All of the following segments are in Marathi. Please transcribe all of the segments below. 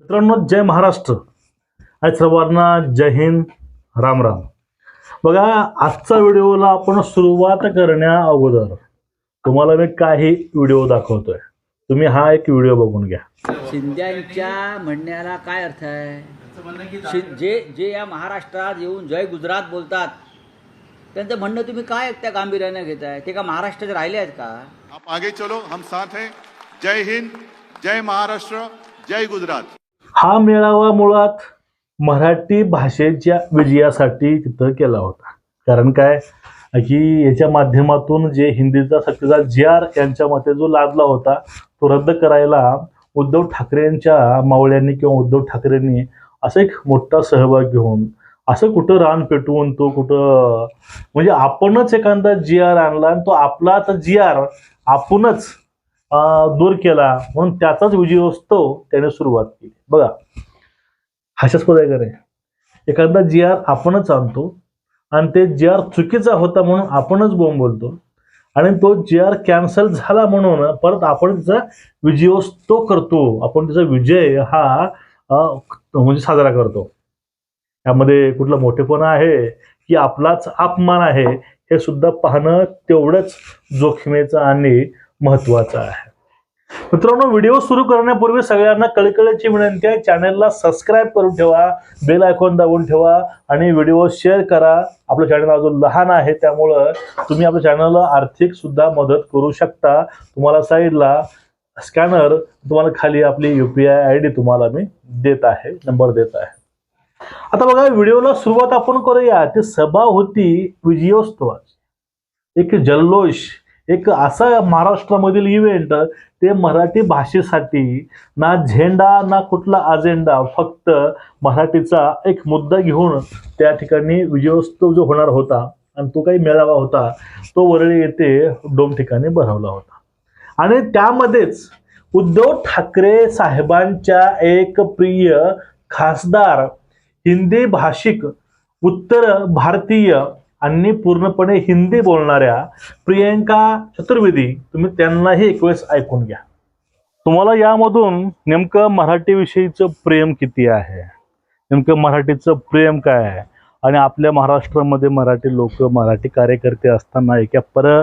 मित्रांनो जय महाराष्ट्र. आणि सर्वांना जय हिंद राम राम. बघा आजचा व्हिडिओला आपण सुरुवात करण्या अगोदर तुम्हाला मी काही व्हिडिओ दाखवतोय. तुम्ही हा एक व्हिडिओ बघून घ्या. शिंद्यांच्या म्हणण्याला काय अर्थ आहे? शि- जे जे या महाराष्ट्रात येऊन जय गुजरात बोलतात त्यांचं म्हणणं तुम्ही काय त्या गांभीर्याने घेताय? ते का महाराष्ट्राचे राहिले आहेत का? आप आगे चलो हम साथ हैं. जय हिंद जय महाराष्ट्र जय गुजरात. हा मेळावा मुळात मराठी भाषेच्या विजयासाठी तिथं केला होता. कारण काय? की याच्या माध्यमातून जे हिंदीचा सक्तीचा जी आर यांच्या मते जो लादला होता तो रद्द करायला उद्धव ठाकरेंच्या मावळ्यांनी किंवा उद्धव ठाकरेंनी असं एक मोठा सहभाग घेऊन असं कुठं रान पेटवून तो कुठं म्हणजे आपणच एखादा जी आर आणला आणि तो आपला तर जी आर आपणच दूर केला म्हणून त्याचाच विजयोत्सव त्याने सुरुवात केली. बघा हास्यास्पद आहे का एखादा जी आर आपणच आणतो आणि ते जी आर चुकीचा होता म्हणून आपणच बोंब बोलतो आणि तो जी आर कॅन्सल झाला म्हणून परत आपण त्याचा विजयोत्सव करतो. आपण त्याचा विजय हा म्हणजे साजरा करतो. यामध्ये कुठला मोठेपणा आहे की आपलाच अपमान आहे हे सुद्धा पाहणं तेवढंच जोखमीचं आणि महत्वाचं आहे. मित्रांनो व्हिडिओ सुरू करण्यापूर्वी सगळ्यांना कळकळीची विनंती आहे. चॅनलला सबस्क्राईब करून ठेवा बेल आयकॉन दाबून ठेवा आणि व्हिडिओ शेअर करा. आपलं चॅनल अजून लहान आहे त्यामुळं तुम्ही आपल्या चॅनलला आर्थिक सुद्धा मदत करू शकता. तुम्हाला साईडला स्कॅनर तुम्हाला खाली आपली यू पी आय डी तुम्हाला मी देत आहे नंबर देत आहे. आता बघा व्हिडिओला सुरुवात आपण करूया. ती सभा होती विजयोत्सवाची. एक जल्लोष एक असा महाराष्ट्रामधील इव्हेंट ते मराठी भाषेसाठी ना झेंडा ना कुठला अजेंडा फक्त मराठीचा एक मुद्दा घेऊन त्या ठिकाणी विजयोत्सव जो होणार होता आणि तो काही मेळावा होता तो वरळी येथे डोम ठिकाणी भरवला होता. आणि त्यामध्येच उद्धव ठाकरे साहेबांच्या एक प्रिय खासदार हिंदी भाषिक उत्तर भारतीय आणि पूर्णपणे हिंदी बोलणाऱ्या प्रियंका चतुर्वेदी तुम्ही त्यांनाही एक वेळेस ऐकून घ्या. तुम्हाला यामधून नेमकं मराठीविषयीचं प्रेम किती आहे? नेमकं मराठीचं प्रेम काय आहे? आणि आपल्या महाराष्ट्रामध्ये मराठी लोक मराठी कार्यकर्ते असताना एका पर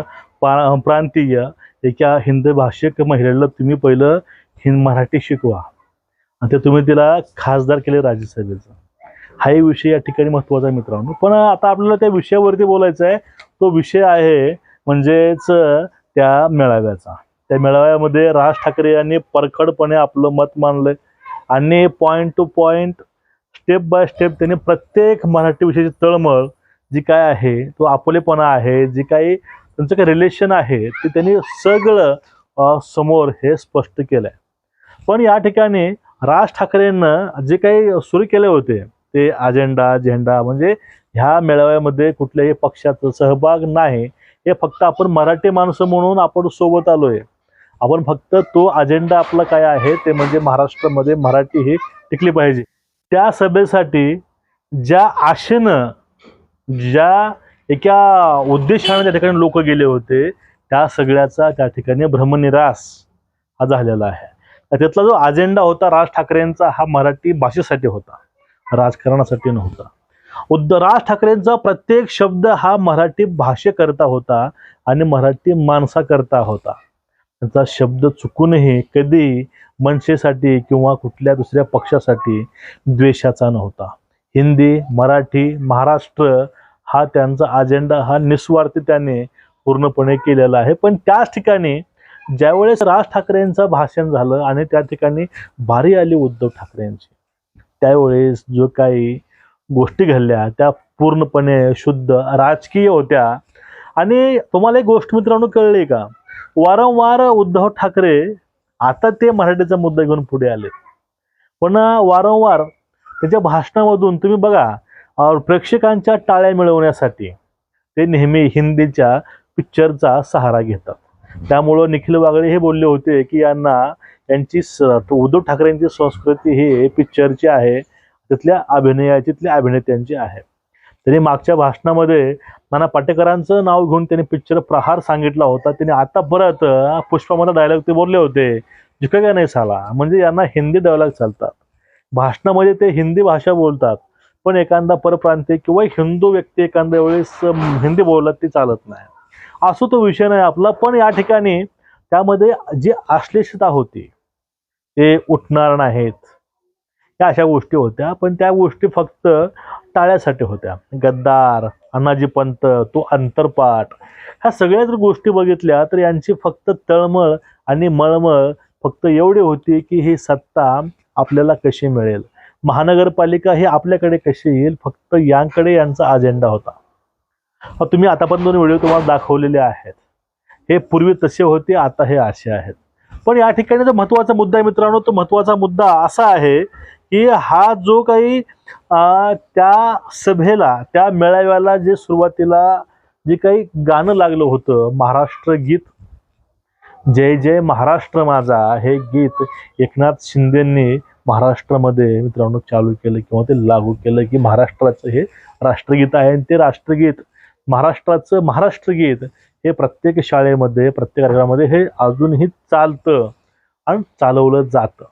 प्रांतीय एका हिंदी भाषिक महिलेला तुम्ही पहिलं हिंद मराठी शिकवा. आणि ते तुम्ही तिला खासदार केले राज्यसभेचं. हाही विषय या ठिकाणी महत्त्वाचा आहे मित्रांनो. पण आता आपल्याला त्या विषयावरती बोलायचं आहे. तो विषय आहे म्हणजेच त्या मेळाव्याचा. त्या मेळाव्यामध्ये राज ठाकरे यांनी परखडपणे आपलं मत मानलंय आणि point to point step by step त्यांनी प्रत्येक मराठी विषयाची तळमळ जी काय आहे तो आपुलेपणा आहे जी काही त्यांचं काही रिलेशन आहे ते त्यांनी सगळं समोर हे स्पष्ट केलं आहे पण या ठिकाणी राज ठाकरेंनं जे काही सुरू केले होते ते अजेंडा झेंडा म्हणजे ह्या मेळाव्यामध्ये कुठल्याही पक्षाचा सहभाग नाही. हे फक्त आपण मराठी माणसं म्हणून आपण सोबत आलोय. आपण फक्त तो अजेंडा आपला काय आहे ते म्हणजे महाराष्ट्रामध्ये मराठी ही टिकली पाहिजे. त्या सभेसाठी ज्या आशेनं ज्या एका उद्देशाने त्या ठिकाणी लोक गेले होते त्या सगळ्याचा त्या ठिकाणी भ्रमनिरास हा झालेला आहे. त्यातला जो अजेंडा होता राज ठाकरेंचा हा मराठी भाषेसाठी होता. राजकारणासाठी नव्हता. उद्धव राज ठाकरेंचा प्रत्येक शब्द हा मराठी भाषेकरता होता आणि मराठी माणसाकरता होता. त्यांचा शब्द चुकूनही कधी मनसेसाठी किंवा कुठल्या दुसऱ्या पक्षासाठी द्वेषाचा नव्हता. हिंदी मराठी महाराष्ट्र हा त्यांचा अजेंडा हा निस्वार्थी त्याने पूर्णपणे केलेला आहे. पण त्याच ठिकाणी ज्यावेळेस राज ठाकरेंचं भाषण झालं आणि त्या ठिकाणी बारी आली उद्धव ठाकरेंची त्यावेळेस जो काही गोष्टी घडल्या त्या पूर्णपणे शुद्ध राजकीय होत्या. आणि तुम्हाला एक गोष्ट मित्रांनो कळली का? वारंवार उद्धव ठाकरे आता ते मराठीचा मुद्दा घेऊन पुढे आले. पण वारंवार त्याच्या भाषणामधून तुम्ही बघा प्रेक्षकांच्या टाळ्या मिळवण्यासाठी ते नेहमी हिंदीच्या पिक्चरचा सहारा घेतात. त्यामुळं निखिल वागळे हे बोलले होते की यांना यांची स उद्धव ठाकरेंची संस्कृती ही पिक्चरची आहे. तिथल्या अभिनयाची तिथल्या अभिनेत्यांची आहे. त्यांनी मागच्या भाषणामध्ये नाना पाटेकरांचं नाव घेऊन त्यांनी पिक्चर प्रहार सांगितला होता. त्यांनी आता परत पुष्पामध्ये डायलॉग ते बोलले होते. जिकडे नाही साला? म्हणजे यांना हिंदी डायलॉग चालतात. भाषणामध्ये ते हिंदी भाषा बोलतात. पण एखादा परप्रांतीय किंवा हिंदू व्यक्ती एखाद्या वेळेस हिंदी बोलत ती चालत नाही. असो तो विषय नाही आपला. पण या ठिकाणी त्यामध्ये जी अश्लेषता होती ते उठणार नाहीत. या अशा गोष्टी होत्या पण त्या गोष्टी फक्त टाळ्यासाठी होत्या. गद्दार अण्णाजी पंत तो अंतरपाठ ह्या सगळ्या जर गोष्टी बघितल्या तर यांची फक्त तळमळ आणि मळमळ फक्त एवढी होती की ही सत्ता आपल्याला कशी मिळेल? महानगरपालिका ही आपल्याकडे कशी येईल? फक्त यांकडे यांचा अजेंडा होता. तुम्ही आतापर्यंत दोन व्हिडिओ तुम्हाला दाखवलेले आहेत. हे पूर्वी तसे होते आता हे असे आहेत. पण या ठिकाणी जो महत्त्वाचा मुद्दा आहे मित्रांनो तो महत्त्वाचा मुद्दा असा आहे की हा जो काही त्या सभेला त्या मेळाव्याला जे सुरुवातीला जे काही गाणं लागलं होतं महाराष्ट्र गीत जय जय महाराष्ट्र माझा हे गीत एकनाथ शिंदेंनी महाराष्ट्रामध्ये मित्रांनो चालू केलं किंवा ते लागू केलं की महाराष्ट्राचं हे राष्ट्रगीत आहे. आणि ते राष्ट्रगीत महाराष्ट्राचं महाराष्ट्रगीत हे प्रत्येक शाळेमध्ये प्रत्येक घरामध्ये हे अजूनही चालतं आणि चालवलं जातं.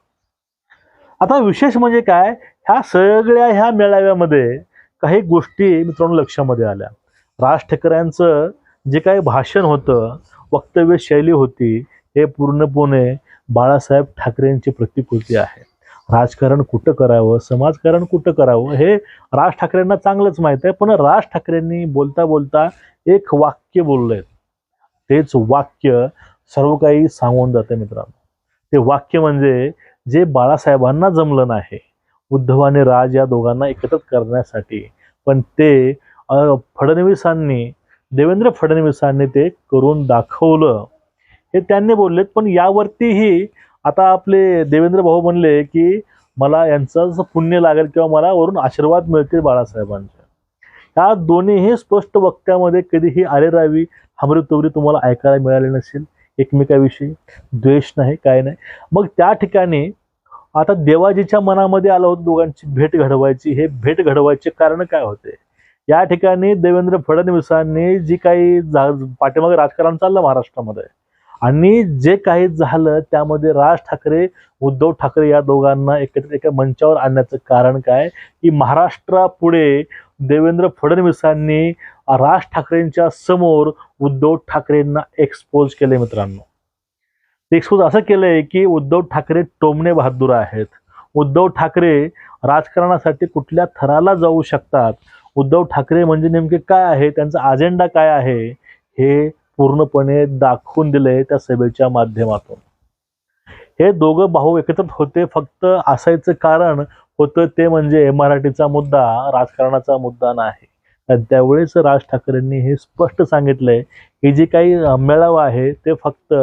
आता विशेष म्हणजे काय? ह्या सगळ्या ह्या मेळाव्यामध्ये काही गोष्टी मित्रांनो लक्षामध्ये आल्या. राज ठाकरेंचं जे काही भाषण होतं वक्तव्य शैली होती हे पूर्णपणे बाळासाहेब ठाकरेंची प्रतिकृती आहे. राजकारण कुठं करावं समाजकारण कुठं करावं हे राज ठाकरेंना चांगलंच माहीत आहे. पण राज ठाकरेंनी बोलता बोलता एक वाक्य बोललंय तेच वाक्य सर्व काही सांगून जाते मित्रांनो. ते वाक्य म्हणजे जे बाळासाहेबांना जमलं नाही उद्धव आणि राज या दोघांना एकत्र करण्यासाठी पण ते फडणवीसांनी देवेंद्र फडणवीसांनी ते करून दाखवलं. हे त्यांनी बोललेत पण यावरतीही आता आपले देवेंद्र भाऊ म्हणले की मला यांचं पुण्य लागेल किंवा मला वरून आशीर्वाद मिळतील बाळासाहेबांचे. ह्या दोन्हीही स्पष्ट वक्त्यामध्ये कधीही आरे रावी हमरी तुम्हाला ऐकायला मिळाली नसेल एकमेकाविषयी. द्वेष नाही काय नाही. मग त्या ठिकाणी आता देवाजीच्या मनामध्ये आलं होतं दोघांची भेट घडवायची. हे भेट घडवायचे कारण काय होते? या ठिकाणी देवेंद्र फडणवीसांनी जी काही जा पाठीमागे राजकारण चाललं महाराष्ट्रामध्ये आणि जे काही झालं त्यामध्ये राज ठाकरे उद्धव ठाकरे या दोघांना एकत्रित एका मंचावर आणण्याचं कारण काय? की महाराष्ट्रापुढे देवेंद्र फडणवीसांनी राज ठाकरेंच्या समोर उद्धव ठाकरेंना एक्सपोज केले मित्रांनो. ते एक्सपोज असं केलंय की उद्धव ठाकरे टोमणे बहादूर आहेत. उद्धव ठाकरे राजकारणासाठी कुठल्या थराला जाऊ शकतात? उद्धव ठाकरे म्हणजे नेमके काय आहे? त्यांचा अजेंडा काय आहे? हे पूर्णपणे दाखवून दिलंय त्या सभेच्या माध्यमातून. हे दोघं भाऊ एकत्रित होते फक्त असायचं कारण होतं ते म्हणजे मराठीचा मुद्दा राजकारणाचा मुद्दा नाही. त्यावेळेस राज ठाकरेंनी हे स्पष्ट सांगितलंय की जे काही मेळावा आहे ते फक्त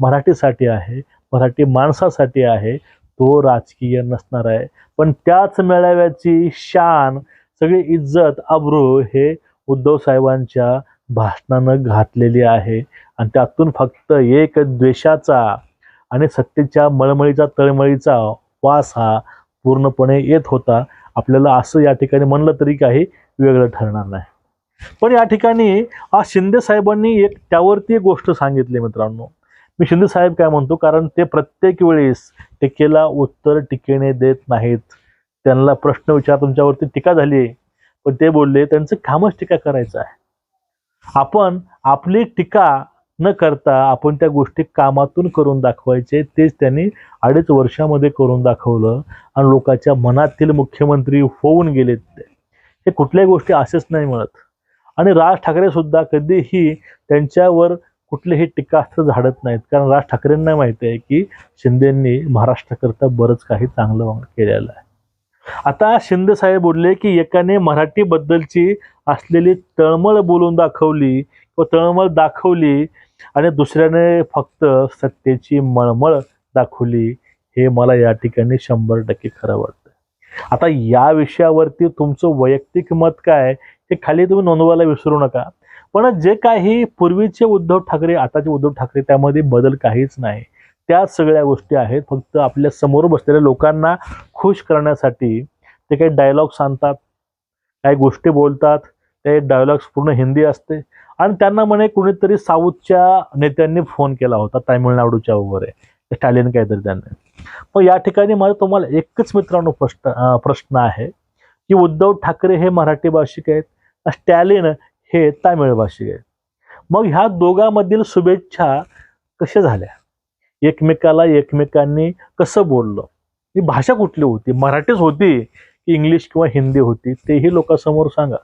मराठीसाठी आहे मराठी माणसासाठी आहे तो राजकीय नसणार आहे. पण त्याच मेळाव्याची शान सगळी इज्जत अब्रू हे उद्धव साहेबांच्या भाषणानं घातलेली आहे. आणि त्यातून फक्त एक द्वेषाचा आणि सत्तेच्या मळमळीचा तळमळीचा वास हा पूर्णपणे येत होता. आपल्याला असं या ठिकाणी म्हणलं तरी काही वेगळं ठरणार नाही. पण या ठिकाणी आज शिंदे साहेबांनी एक त्यावरती एक गोष्ट सांगितली मित्रांनो. मी शिंदे साहेब काय म्हणतो? कारण ते प्रत्येक वेळेस टीकेला उत्तर टीकेने देत नाहीत. त्यांना प्रश्न विचार तुमच्यावरती टीका झाली आहे. पण ते बोलले त्यांचं कामच टीका करायचं आहे. आपण आपली टीका न करता आपण त्या गोष्टी कामातून करून दाखवायचे तेच त्यांनी अडीच वर्षामध्ये करून दाखवलं आणि लोकांच्या मनातील मुख्यमंत्री होऊन गेलेत ते. हे कुठल्याही गोष्टी असेच नाही मिळत आणि राज ठाकरे सुद्धा कधीही त्यांच्यावर कुठलेही टीकास्त्र झाडत नाहीत. कारण राज ठाकरेंना माहिती आहे की शिंदेंनी महाराष्ट्राकरता बरंच काही चांगलं केलेलं आहे. आता शिंदे साहेब बोलले की एकाने मराठीबद्दलची असलेली तळमळ बोलून दाखवली व तळमळ दाखवली आणि दुसऱ्याने फक्त सत्तेची मळमळ दाखवली हे मला या ठिकाणी शंभर टक्के खरं वाटतं आता या विषयावरती तुमचं वैयक्तिक मत काय हे खाली तुम्ही नोंदवायला विसरू नका. पण जे काही पूर्वीचे उद्धव ठाकरे आताचे उद्धव ठाकरे त्यामध्ये बदल काहीच नाही. त्याच सगळ्या गोष्टी आहेत. फक्त आपल्यासमोर बसलेल्या लोकांना खुश करण्यासाठी ते काही डायलॉग सांगतात काही गोष्टी बोलतात ते डायलॉग्स पूर्ण हिंदी असते. आणि त्यांना म्हणे कुणीतरी साऊथच्या नेत्यांनी फोन केला होता तामिळनाडूच्या वगैरे स्टॅलिन काहीतरी त्यांनी. मग या ठिकाणी माझा तुम्हाला एकच मित्रांनो प्रश्न प्रश्न आहे की उद्धव ठाकरे हे मराठी भाषिक आहेत स्टॅलिन हे तामिळ भाषिक आहेत. मग ह्या दोघांमधील शुभेच्छा कशा झाल्या? एकमेकाला एकमेकांनी कसं बोललं? ही भाषा कुठली होती? मराठीच होती. की इंग्लिश किंवा हिंदी होती तेही लोकांसमोर सांगा.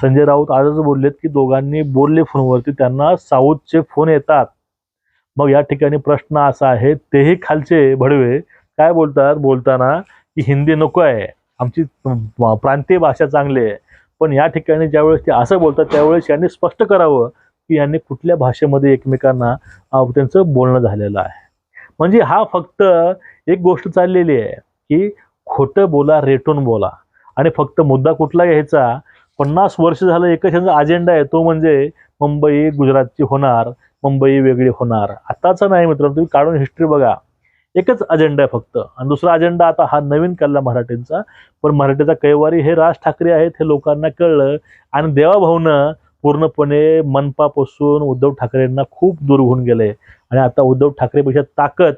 संजय राऊत आजच बोललेत की दोघांनी बोलले फोनवरती त्यांना साऊथचे फोन येतात. मग या ठिकाणी प्रश्न असा आहे तेही खालचे भडवे काय बोलतात? बोलताना की हिंदी नको आहे आमची प्रांतीय भाषा चांगली आहे. पण या ठिकाणी ज्यावेळेस ते असं बोलतात त्यावेळेस यांनी स्पष्ट करावं की यांनी कुठल्या भाषेमध्ये एकमेकांना त्यांचं बोलणं झालेलं आहे. म्हणजे हा फक्त एक गोष्ट चाललेली आहे की खोटं बोला रेटून बोला. आणि फक्त मुद्दा कुठला घ्यायचा? पन्नास वर्ष झालं एकच अजेंडा आहे तो म्हणजे मुंबई गुजरातची होणार मुंबई वेगळी होणार. आताचा नाही मित्रांनो तुम्ही काढून हिस्ट्री बघा. एकच अजेंडा आहे फक्त. आणि दुसरा अजेंडा आता हा नवीन कळला मराठींचा. पण मराठीचा कैवारी हे राज ठाकरे आहेत हे लोकांना कळलं. आणि देवाभाऊनं पूर्णपणे मनपापासून उद्धव ठाकरेंना खूप दूर होऊन गेले. आणि आता उद्धव ठाकरेपेक्षा ताकद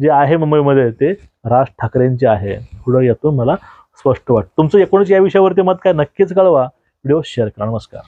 जे आहे मुंबईमध्ये ते राज ठाकरेंचे आहे. पुढं यातून मला स्पष्ट वाटतं तुमचं एकूणच या विषयावरती मत काय नक्कीच कळवा. व्हिडिओ शेअर करा. नमस्कार.